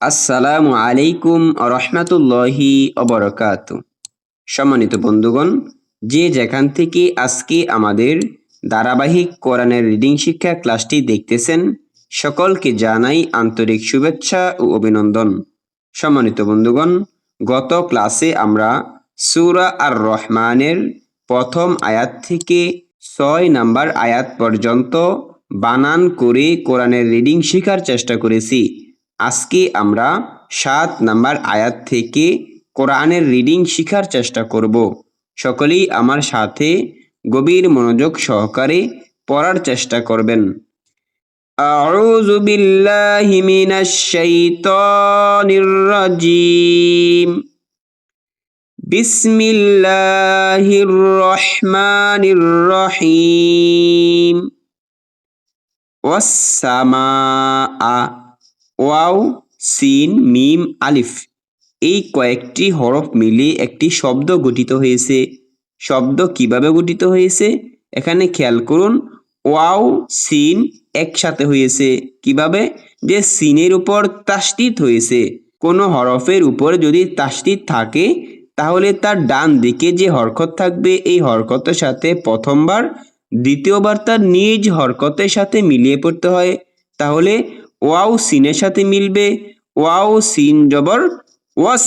আসসালামু আলাইকুম রহমাতুল্লাহি অবরকাত। সম্মানিত বন্ধুগণ, যে যেখান থেকে আজকে আমাদের ধারাবাহিক কোরআনের রিডিং শিক্ষা ক্লাসটি দেখতেছেন, সকলকে জানাই আন্তরিক শুভেচ্ছা ও অভিনন্দন। সম্মানিত বন্ধুগণ, গত ক্লাসে আমরা সুরা আর রহমানের প্রথম আয়াত থেকে ছয় নাম্বার আয়াত পর্যন্ত বানান করে কোরআনের রিডিং শেখার চেষ্টা করেছি। আজকে আমরা সাত নাম্বার আয়াত থেকে কোরআনের রিডিং শেখার চেষ্টা করব সকলেই আমার সাথে গভীর মনোযোগ সহকারে পড়ার চেষ্টা করবেন أعوذ بالله من الشيطان الرجيم بسم الله الرحمن الرحيم والسماء ওয়াও, সিন, মিম, আলিফ। এই কয়েকটি হরফ মিলে একটি শব্দ গঠিত হয়েছে। শব্দ কীভাবে গঠিত হয়েছে? এখানে খেয়াল করুন, ওয়াও, সিন একসাথে হয়েছে। কীভাবে? যে সিনের উপর তাস্তিত হয়েছে। কোনো হরফের উপর যদি তাস্তিত থাকে, তাহলে তার ডান দিকে যে হরকত থাকবে, এই হরকতের সাথে প্রথমবার, দ্বিতীয়বার তার নিজ হরকতের সাথে মিলিয়ে পড়তে হয়। তাহলে ওয়াও সিনের সাথে মিলবে। ওয়াও সিন জবর, ওয়াস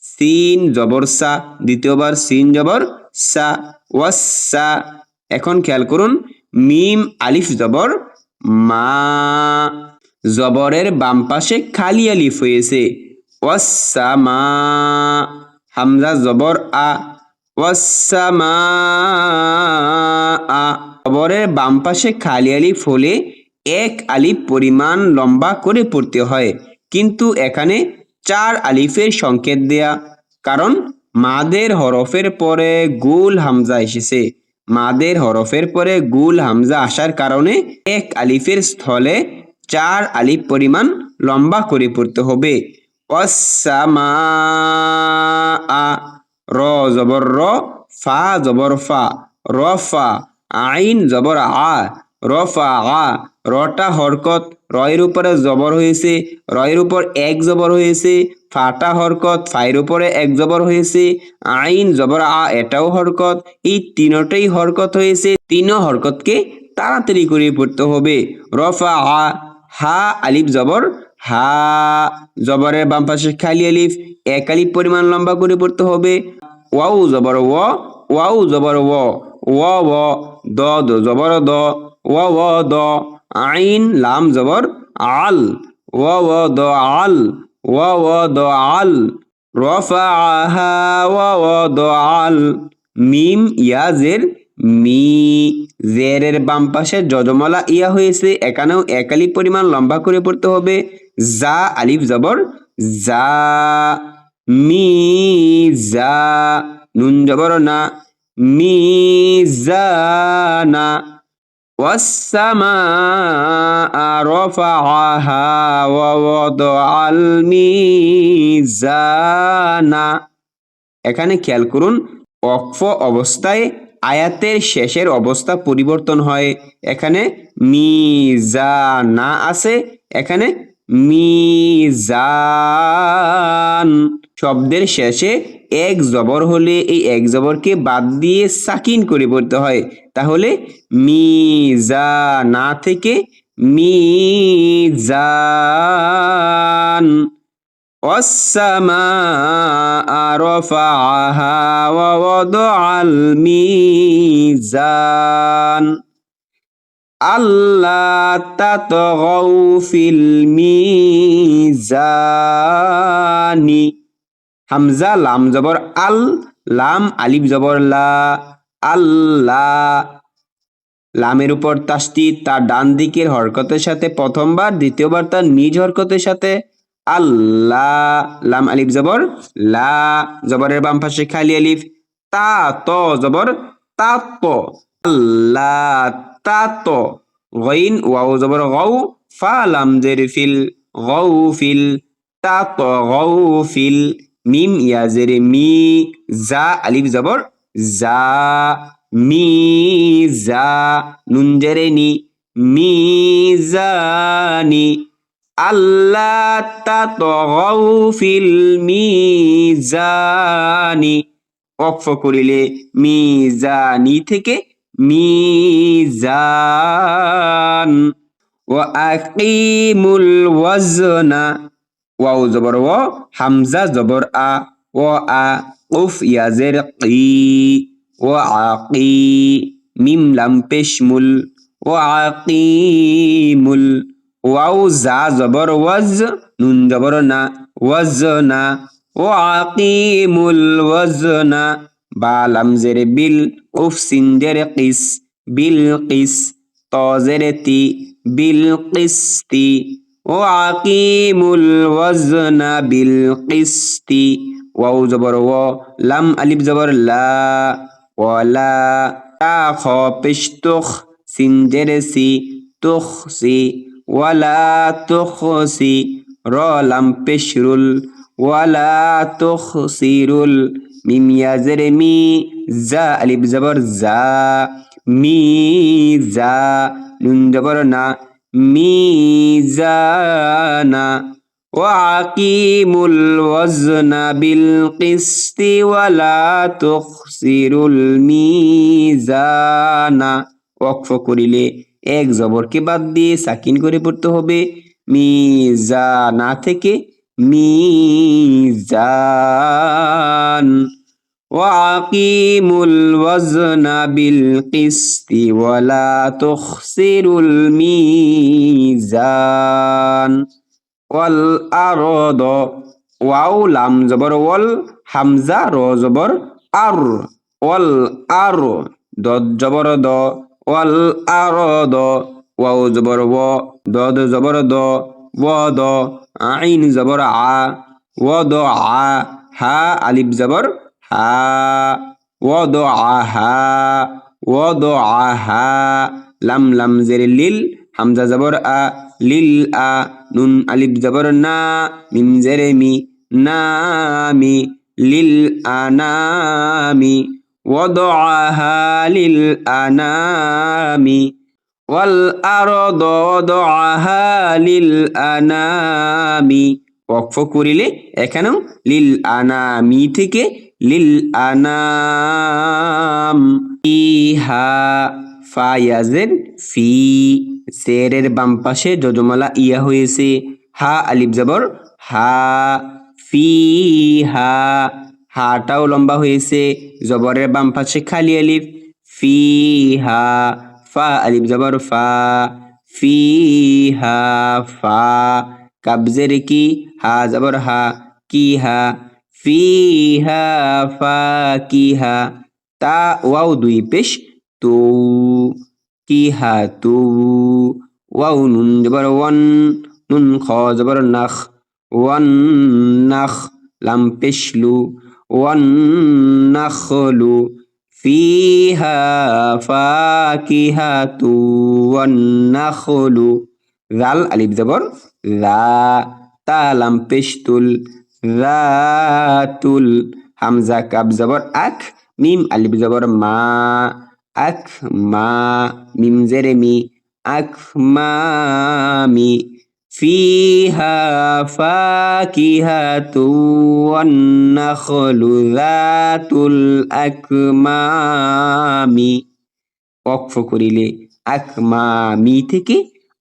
সিন জবর সা, দ্বিতীয়বার সিন জবর সা, ওয়াসা এখন খেয়াল করুন, মিম আলিফ জবর, মা জবরের বাম পাশে খালি আলিফ হয়েছে। ওয়াসা মা, হামজা জবর আ, ওয়াসা মা আ। জবরের বাম পাশে খালি আলিফ হলে এক আলিফ পরিমাণ লম্বা করে পড়তে হয়। কিন্তু এখানে চার আলিফের সংকেত দেয়া। কারণ মাদের হরফের পরে গুল হামজা এসেছে। মাদের হরফের পরে গুল হামজা আসার কারণে এক আলিফের স্থলে চার আলিফ পরিমাণ লম্বা করে পড়তে হবে। অসামা র জবর র ফা জবর ফা রফা আইন জবর আ রফা আ রটা হরকত, রয়ের উপরে জবর হয়েছে, রয়ের উপর এক জবর হয়েছে, ফাটা হরকত, ফাইয়ের উপরে এক জবর হয়েছে, আইন, জবর আ, এটাও হরকত, এই তিনটাই হরকত হয়েছে, তিন হরকতকে তাড়াতাড়ি করে পড়তে হবে। রফা আ হা, আলিফ, জবর, হা, জবরের বাম পাশে খালি আলিফ, এক আলিফ পরিমাণ লম্বা করে পড়তে হবে। ওয়াও জবর ও ওয়াও জবর ও ও দ, জবর দ আইন লাম জবর আল আল আল আল মিম ইয়াজের মি জেরের বাম পাশে যজমলা ইয়া হয়েছে। এখানেও এক আলিফ পরিমাণ লম্বা করে পড়তে হবে। যা আলিফ জবর যা মি যা নুন জবর না। মি জা না। والسماء رفعها ووضع الميزان এখানে খেয়াল করুন অক্ফ অবস্থায় আয়াতের শেষের অবস্থা পরিবর্তন হয় এখানে মিজানা আছে এখানে মিজান শব্দের শেষে এক জবর হলে এই এক জবরকে বাদ দিয়ে সাকিন করে পড়তে হয় তাহলে মিজানা থেকে মিজান والسماء رفعها ووضع الميزان আল্লাহ তাতগাউফিল মিজানি। হামজা, লাম জবর, আল, লাম আলিব জবর, লা, আল্লাহ। লামের উপর তাস্তি তার ডান দিকের হরকতের সাথে প্রথমবার, দ্বিতীয়বার তার নিজ হরকতের সাথে, আল্লাহ। লাম, আলিফ জবর, লা, জবরের বাম পাশে খালি আলিফ, তা, ত জবর তা আল্লাহ তা ত গইন ওয়াও জবর গৌ ফা লাম জের ফিল গৌ ফিল তা ত গৌ ফিল মিম ইয়া জের মি জা আলিফ জবর জা মি জা নুন জেরে নি মিজানি আল্লাহ তাতগাউ ফিল মি মিজানি অক্ফ করিলে মিজানি থেকে মিজান ওয়া আকিমুল ওয়াজনা। ওয়াও জবর ও, হামজা জবর আ। ও আ, উফ, ইয়াজের কি ও আকি, মিম, লাম পেশমুল ও আকিমুল। ওয়াও, জা জবর, ওয়াজ, নুন জবর, না। ওয়াজ না ও আকিমুল ওয়াজ না বা, লাম, জের, বিল। উফ সিনজের কিস বিল কিস তজের তি বিল কিস্তি ও আকিমুল ওয়াজনা বিল কিস্তি ওয়াও জবর ও লাম আলিফ জবর লা ওয়ালা তা খ পেশ তুখ সিনজের সি তুখ সি লাম পেশরুল ওয়ালা তুখ সিরুল মিম ইয়াজের মি জা আলিফ জবর জা মি জা নুন জবর না মিজানা وأقيموا الوزن بالقسط ولا تخسروا الميزان ওয়াকফ করিলে এক জবরকে বাদ দিয়ে সাকিন করে পড়তে হবে মিজানা থেকে মিজান وأقيموا الوزن بالقسط ولا تخسروا الميزان والأرض واو لام زبر وال حمزة رو زبر أر والأر دد زبر دو والأرض واو زبر و دد زبر دو ود عين زبر ع وضع ها ألف زبر হা আলিফ জবর হা ওয়াদআহা ওয়াদআহা লাম লাম জের লিল হামজা জবর আ লিল আ নুন আলিফ জবর না মিম জের মি নামি লিল আনামি وضعها للأنام والأرض وضعها للأنام ওয়াকফ করিলে এখানেও লিল আনামি থেকে লিল আনাম ইহা ফায়াজের ফি সেরের বাম পাশে যজমালা ইয়া হয়েছে। হা আলিফ জবর, হা ফি হা, হাটাও লম্বা হয়েছে। জবরের বাম পাশে খালি আলিফ, ফি হা, ফা আলিফ জবর, ফা, ফি হা, ফা কাবজের কি হা, জবর হা, কি হা ফিহা ফাকিহা তা, ওয়াও দুই পেশ, তু কিহা তু, ওয়াও নুন, জবর ওয়ান, নুন, খ, জবর নাখ, ওয়ান, নাখ, লাম পেশলু ওয়ান নাখলু ফিহা ফাকিহাতু ওয়ান নাখলু জাল আলিফ জবর লা তা লাম পেশতুল রাতুল হামজা কাব জবর আখ মিম আলিফ জবর মা আখ মা মিম জেরে মি আখ মামি فيها فاكهة والنخل ذات الأكمام ওয়াকফ করিলে আকমামি থেকে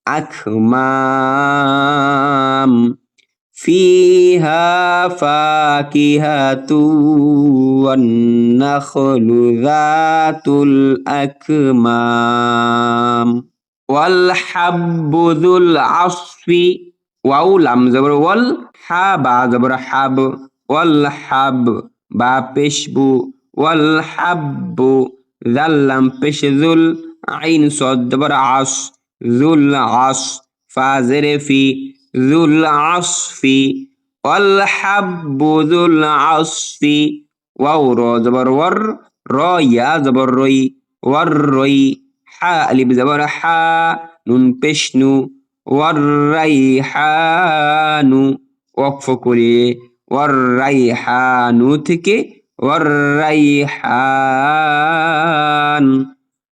أكمام فيها فاكهة والنخل ذات الأكمام والحب ذو العصف واو لام زبر وال حاب زبر حاب والحب با بشبو والحب ذلم بشذل عين صد عصف ذو العص فازر في ذو العصف والحب ذو العصف واو زبر ور را يا زبر روي ور روي حا ألف زبر حا نون بشنو والريحان وقف كلي والريحان থেকে والريحان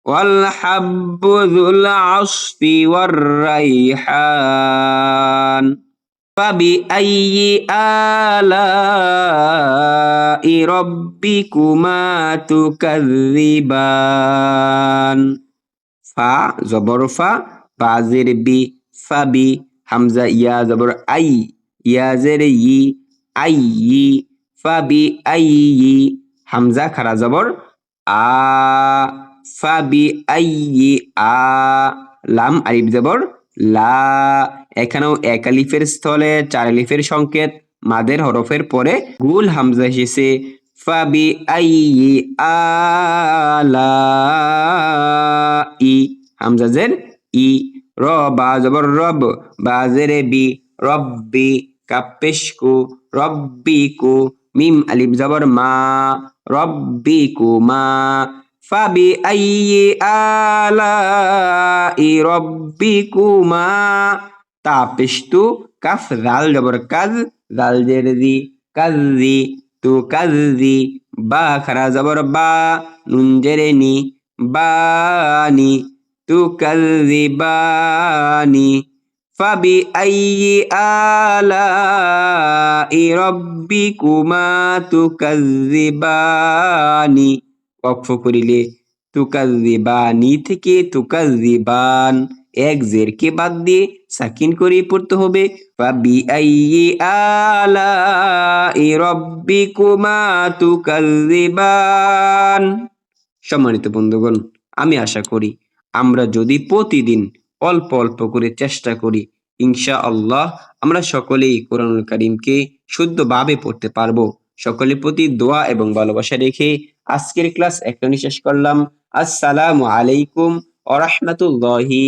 والحب ذو العصف والريحان فبأي آلاء ربكما تكذبان فا زبر فا بعزر بي فبي حمزة يا زبر أي يا زر يي أي فبأي حمزة خرا زبر آ ফাবি আই আ লাম আলিফ জবর লা এখানেও এক আলিফের স্থলে, চার আলিফের সংকেত, মাদের হরফের পরে গুল হামজা এসেছে। ফাবি আই আলা ই, হামজা জের ই। র, বা জবর রব, বা জেরে বি, রব্বি কাপেশকু, রব্বিকু, মিম আলিফ জবর মা, রব্বিকু মা। আলা ই রব্বিকুমা। তাপিস্তু কাফ জাল জবর কাজ, জাল জের দি কাজি তু কাজি বা খারা জবর বা, নুন জেরে নি বানি, তু কাজি বানি। ফাবি আই আলা ই রব্বিকুমা, তু কাজিবানি কক্ষ করিলে তুকাজিবানি থেকে তুকাজিবান এক জেরকে বাদ দিয়ে সাকিন করে পড়তে হবে। ফাবি আইয়ি আলা রব্বিকুমা তুকাজিবান সম্মানিত বন্ধুগণ, আমি আশা করি আমরা যদি প্রতিদিন অল্প অল্প করে চেষ্টা করি ইনশা আল্লাহ আমরা সকলেই কোরআনুল কারিমকে শুদ্ধভাবে পড়তে পারব। সকলের প্রতি দোয়া এবং ভালোবাসা রেখে আজকের ক্লাস এখানে শেষ করলাম। আসসালামু আলাইকুম ওয়া রহমতুল্লাহি